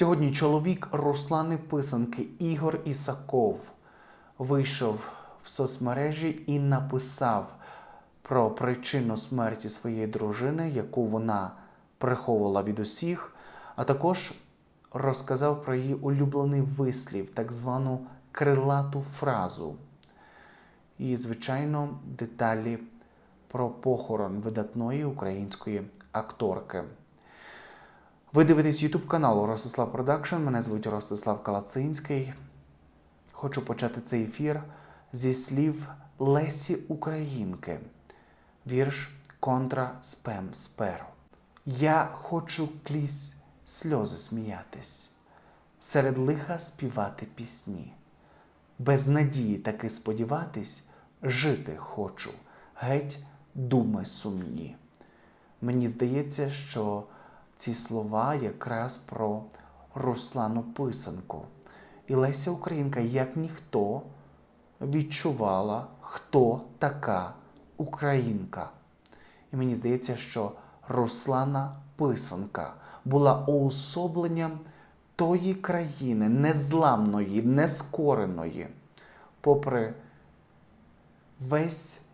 Сьогодні чоловік Руслани Писанки Ігор Ісаков вийшов в соцмережі і написав про причину смерті своєї дружини, яку вона приховувала від усіх, а також розказав про її улюблений вислів, так звану крилату фразу. І, звичайно, деталі про похорон видатної української акторки. Ви дивитесь YouTube канал Ростислав Продакшн. Мене звуть Ростислав Калацинський. Хочу почати цей ефір зі слів Лесі Українки. Вірш Контра спем сперо. Я хочу крізь сльози сміятись, серед лиха співати пісні. Без надії таки сподіватись, жити хочу, геть думи сумні. Мені здається, що ці слова якраз про Руслану Писанку. І Леся Українка, як ніхто, відчувала, хто така українка. І мені здається, що Руслана Писанка була уособленням тої країни, незламної, нескореної, попри весь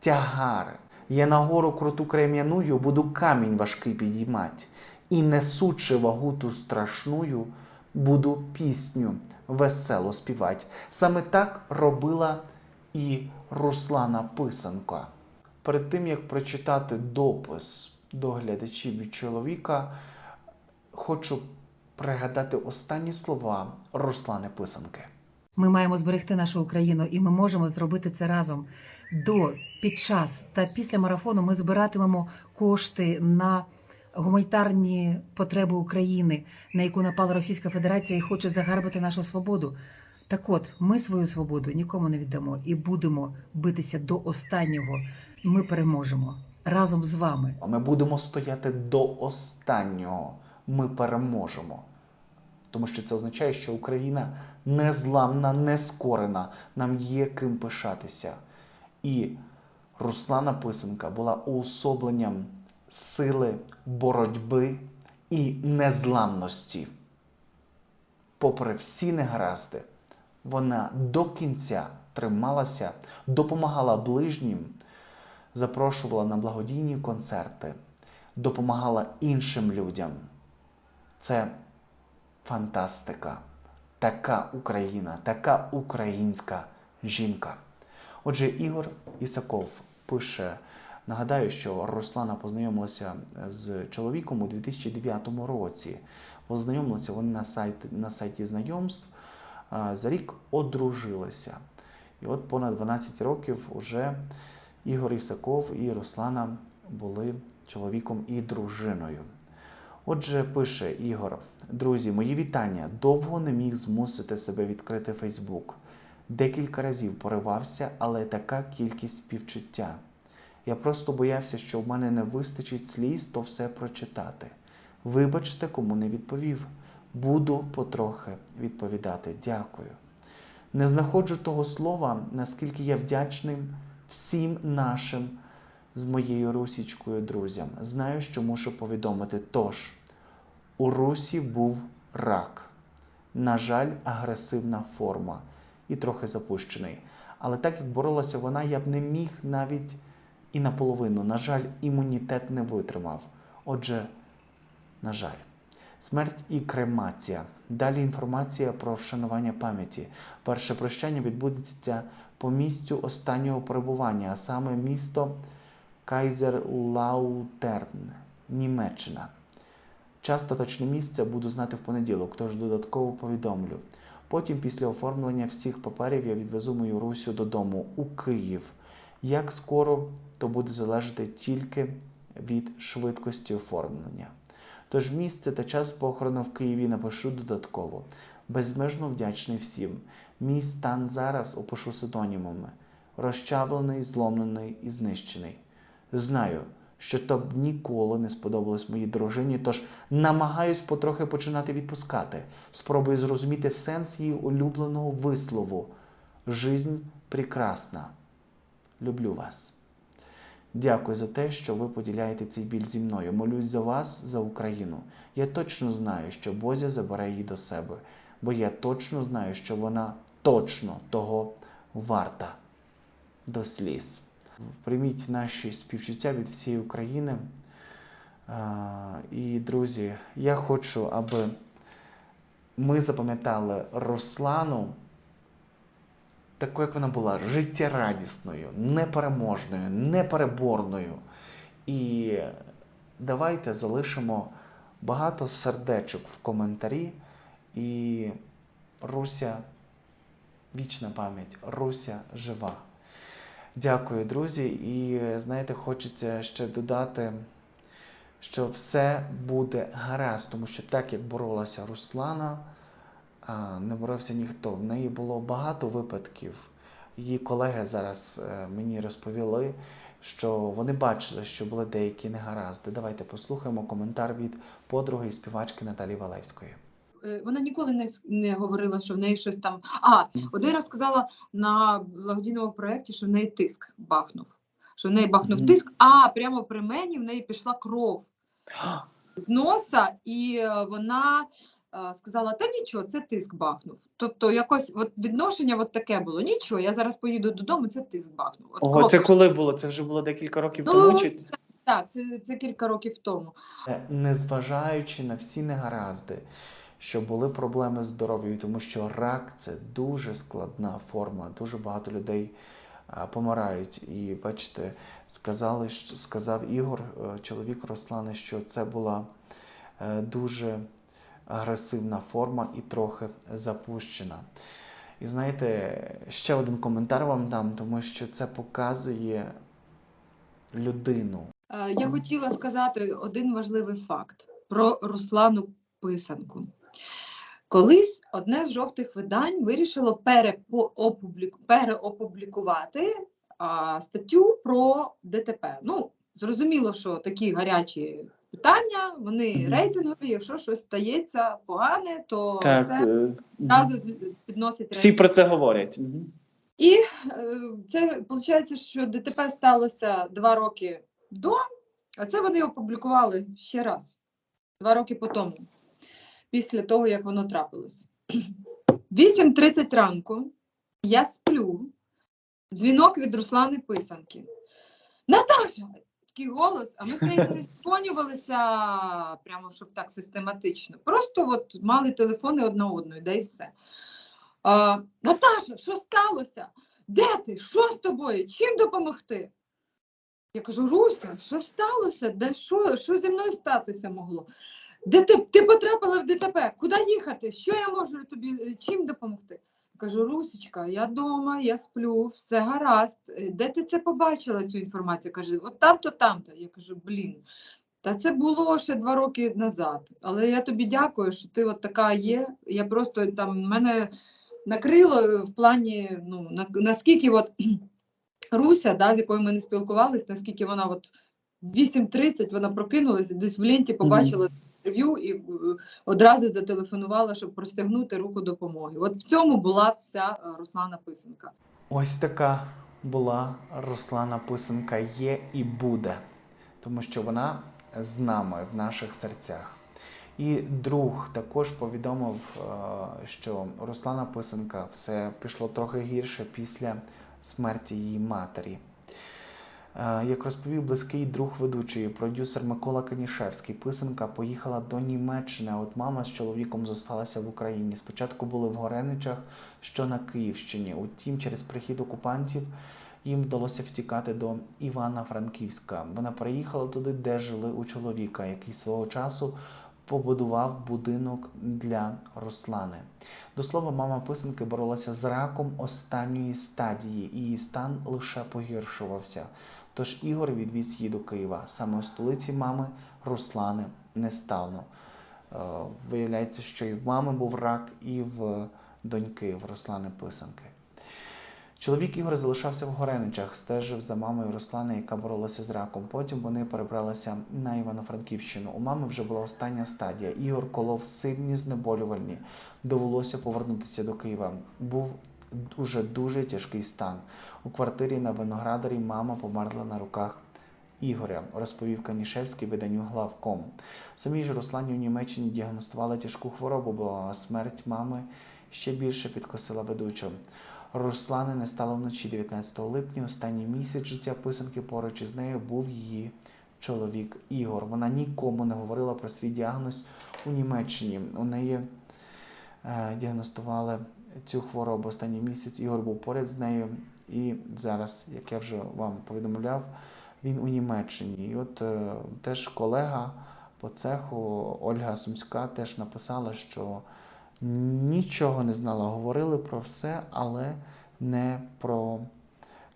тягар. Я на гору круту крем'яную, буду камінь важкий підіймать, і несучи вагу ту страшную, буду пісню весело співать. Саме так робила і Руслана Писанка. Перед тим як прочитати допис до глядачів від чоловіка, хочу пригадати останні слова Руслани Писанки. Ми маємо зберегти нашу Україну, і ми можемо зробити це разом. До, під час та після марафону ми збиратимемо кошти на гуманітарні потреби України, на яку напала Російська Федерація і хоче загарбати нашу свободу. Так от, ми свою свободу нікому не віддамо і будемо битися до останнього. Ми переможемо разом з вами. Ми будемо стояти до останнього. Ми переможемо. Тому що це означає, що Україна незламна, нескорена. Нам є ким пишатися. І Руслана Писанка була уособленням сили, боротьби і незламності. Попри всі негаразди, вона до кінця трималася, допомагала ближнім, запрошувала на благодійні концерти, допомагала іншим людям. Це фантастика. Така Україна, така українська жінка. Отже, Ігор Ісаков пише: нагадаю, що Руслана познайомилася з чоловіком у 2009 році. Познайомилися вони на сайті, на сайті знайомств. За рік одружилися. І от понад 12 років уже Ігор Ісаков і Руслана були чоловіком і дружиною. Отже, пише Ігор, друзі, мої вітання. Довго не міг змусити себе відкрити Фейсбук. Декілька разів поривався, але така кількість співчуття. Я просто боявся, що в мене не вистачить сліз, то все прочитати. Вибачте, кому не відповів. Буду потрохи відповідати. Дякую. Не знаходжу того слова, наскільки я вдячний всім нашим з моєю русічкою друзям. Знаю, що мушу повідомити. Тож, у Русі був рак. На жаль, агресивна форма і трохи запущений. Але так як боролася вона, я б не міг навіть і наполовину. На жаль, імунітет не витримав. Отже, на жаль. Смерть і кремація. Далі інформація про вшанування пам'яті. Перше прощання відбудеться по місцю останнього перебування, а саме місто Кайзерлаутерн, Німеччина. Час та точне місце буду знати в понеділок, тож додатково повідомлю. Потім, після оформлення всіх паперів, я відвезу мою Русю додому у Київ. Як скоро, то буде залежати тільки від швидкості оформлення. Тож місце та час похорону в Києві напишу додатково. Безмежно вдячний всім. Мій стан зараз опишу синонімами. Розчавлений, зломлений і знищений. Знаю, що то б ніколи не сподобалось моїй дружині, тож намагаюсь потрохи починати відпускати. Спробую зрозуміти сенс її улюбленого вислову. Жизнь прекрасна. Люблю вас. Дякую за те, що ви поділяєте цей біль зі мною. Молюсь за вас, за Україну. Я точно знаю, що Бозя забере її до себе, бо я точно знаю, що вона точно того варта до сліз. Прийміть наші співчуття від всієї України. І, друзі, я хочу, аби ми запам'ятали Руслану такою, як вона була, життєрадісною, непереможною, непереборною. І давайте залишимо багато сердечок в коментарі. І Руся, вічна пам'ять, Руся жива. Дякую, друзі. І знаєте, хочеться ще додати, що все буде гаразд, тому що так як боролася Руслана, не боровся ніхто. В неї було багато випадків. Її колеги зараз е, мені розповіли, що вони бачили, що були деякі негаразди. Давайте послухаємо коментар від подруги і співачки Наталії Валевської. Е, Вона ніколи не, не говорила, що в неї щось там. А, один раз сказала на благодійному проєкті, що в неї тиск бахнув. Що в неї бахнув Мгм. тиск, а прямо при мені в неї пішла кров з носа, і е, вона сказала: та нічого, це тиск бахнув. Тобто, якось от відношення от таке було. Нічого, я зараз поїду додому, це тиск бахнув. От Ого, це коли було? Це вже було декілька років Ну, тому. Чи... це, так, це, це кілька років тому. Е, незважаючи на всі негаразди, що були проблеми з здоров'ям, тому що рак це дуже складна форма. Дуже багато людей а, помирають. І бачите, сказали, що сказав Ігор, е, чоловік Руслани, що це була е, дуже агресивна форма і трохи запущена. І знаєте, ще один коментар вам дам, тому що це показує людину. Е, Я хотіла сказати один важливий факт про Руслану Писанку. Колись одне з жовтих видань вирішило переопублікувати статтю про ДТП. Ну, зрозуміло, що такі гарячі питання, вони рейтингові, якщо щось стається погане, то Так, це е, одразу підносить всі про це говорять. І е, це виходить, що ДТП сталося два роки до, а це вони опублікували ще раз, два роки по тому, після того, як воно трапилось. 8.30 ранку я сплю, дзвінок від Руслани Писанки. Наташа! Такий голос, а ми з нею не дзвонювалися прямо щоб так систематично. Просто от мали телефони одна одної, да і все. А, Наташа, що сталося? Де ти? Що з тобою? Чим допомогти? Я кажу: Руся, що сталося? Де що, що зі мною статися могло? Де ти, ти потрапила в ДТП? Куди їхати? Що я можу тобі чим допомогти? Кажу, Русічка, я вдома, я сплю, все гаразд. Е, Де ти це побачила, цю інформацію? Каже, от там-то, там-то. Я кажу, блін. Та це було ще два роки назад. Але я тобі дякую, що ти от така є. Я просто там мене накрило в плані, ну на, наскільки от Руся, да, з якою ми не спілкувалися, наскільки вона от в 8.30 вона прокинулася, десь в ленті побачила інтерв'ю і е, одразу зателефонувала, щоб простягнути руку допомоги. От в цьому була вся е, Руслана Писанка. Ось така була Руслана Писанка є і буде, тому що вона з нами в наших серцях. І друг також повідомив, е, що Руслана Писанка все пішло трохи гірше після смерті її матері. Е, Як розповів близький друг ведучої, продюсер Микола Канішевський, писанка поїхала до Німеччини. От мама з чоловіком зосталася в Україні. Спочатку були в Гореничах, що на Київщині. Утім, через прихід окупантів їм вдалося втікати до Івана-Франківська. Вона приїхала туди, де жили у чоловіка, який свого часу побудував будинок для Руслани. До слова, мама писанки боролася з раком останньої стадії, і її стан лише погіршувався. Тож Ігор відвіз її до Києва. Саме у столиці мами Руслани не стало. Е, Виявляється, що і в мами був рак, і в доньки в Руслани Писанки. Чоловік Ігор залишався в Гореничах, стежив за мамою Руслани, яка боролася з раком. Потім вони перебралися на Івано-Франківщину. У мами вже була остання стадія. Ігор колов сильні знеболювальні. Довелося повернутися до Києва. Був уже дуже тяжкий стан. У квартирі на Виноградарі мама померла на руках Ігоря, розповів Канішевський виданню главком. Самі ж Руслані у Німеччині діагностували тяжку хворобу, бо смерть мами ще більше підкосила ведучу. Руслани не стало вночі 19 липня. Останній місяць життя писанки поруч із нею був її чоловік Ігор. Вона нікому не говорила про свій діагноз у Німеччині. У неї е, діагностували цю хворобу останній місяць. Ігор був поряд з нею. І зараз, як я вже вам повідомляв, він у Німеччині. І от е, теж колега по цеху Ольга Сумська теж написала, що нічого не знала. Говорили про все, але не про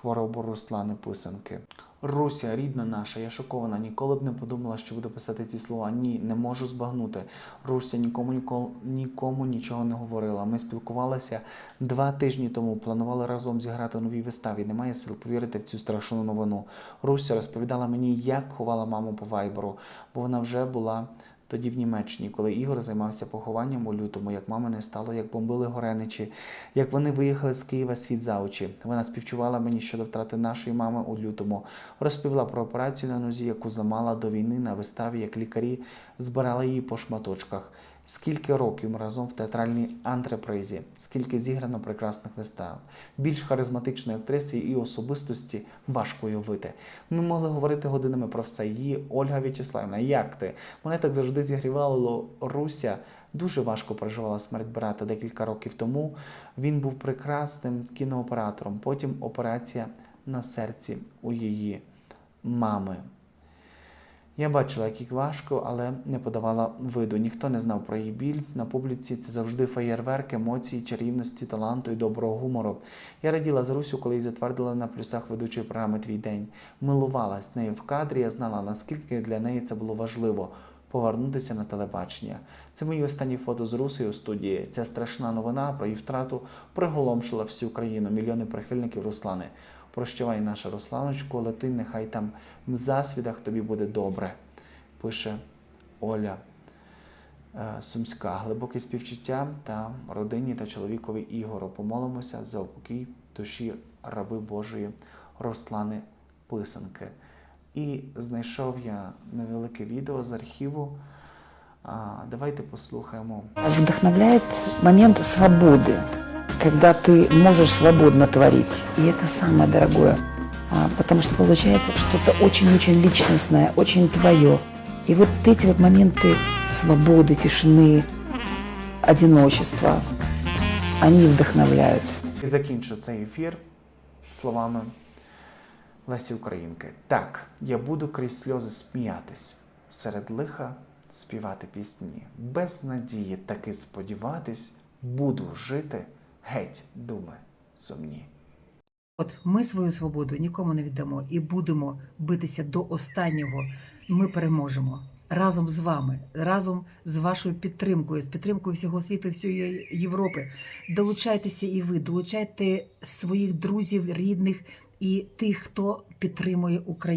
хворобу Руслани Писанки. Руся, рідна наша, я шокована. Ніколи б не подумала, що буду писати ці слова. Ні, не можу збагнути. Руся нікому ніколи, нікому нічого не говорила. Ми спілкувалися два тижні тому. Планували разом зіграти у новій виставі. Немає сил повірити в цю страшну новину. Руся розповідала мені, як ховала маму по вайберу, бо вона вже була тоді в Німеччині, коли Ігор займався похованням у лютому, як мами не стало, як бомбили гореничі, як вони виїхали з Києва світ за очі. Вона співчувала мені щодо втрати нашої мами у лютому. Розповіла про операцію на нозі, яку зламала до війни на виставі, як лікарі збирали її по шматочках. Скільки років ми разом в театральній антрепризі, скільки зіграно прекрасних вистав. Більш харизматичної актриси і особистості важко уявити. Ми могли говорити годинами про все. Її Ольга В'ячеславівна, як ти? Мене так завжди зігрівало Руся. Дуже важко переживала смерть брата декілька років тому. Він був прекрасним кінооператором. Потім операція на серці у її мами. Я бачила, як їй важко, але не подавала виду. Ніхто не знав про її біль. На публіці це завжди феєрверк, емоції, чарівності, таланту і доброго гумору. Я раділа за Русю, коли її затвердили на плюсах ведучої програми Твій день. Милувалась нею в кадрі. Я знала, наскільки для неї це було важливо повернутися на телебачення. Це мої останні фото з Русею у студії. Ця страшна новина про її втрату приголомшила всю країну. Мільйони прихильників Руслани. Прощавай, наша Русланочку, лети, нехай там в засвідах тобі буде добре, пише Оля е, Сумська. Глибоке співчуття та родині та чоловікові Ігору. Помолимося за упокій душі раби Божої Руслани Писанки. І знайшов я невелике відео з архіву. А, давайте послухаємо. Вдохновляет момент свободы, когда ты можешь свободно творить. И это самое дорогое, А, потому что получается что-то очень-очень личностное, очень твое. И вот эти вот моменты свободы, тишины, одиночества, они вдохновляют. І закінчу цей ефір словами Лесі Українки. Так, я буду крізь сльози сміятись, серед лиха співати пісні, без надії таки сподіватись, буду жити геть думи сумні. От ми свою свободу нікому не віддамо і будемо битися до останнього. Ми переможемо разом з вами, разом з вашою підтримкою, з підтримкою всього світу, всієї Європи. Долучайтеся і ви, долучайте своїх друзів, рідних і тих, хто підтримує Україну.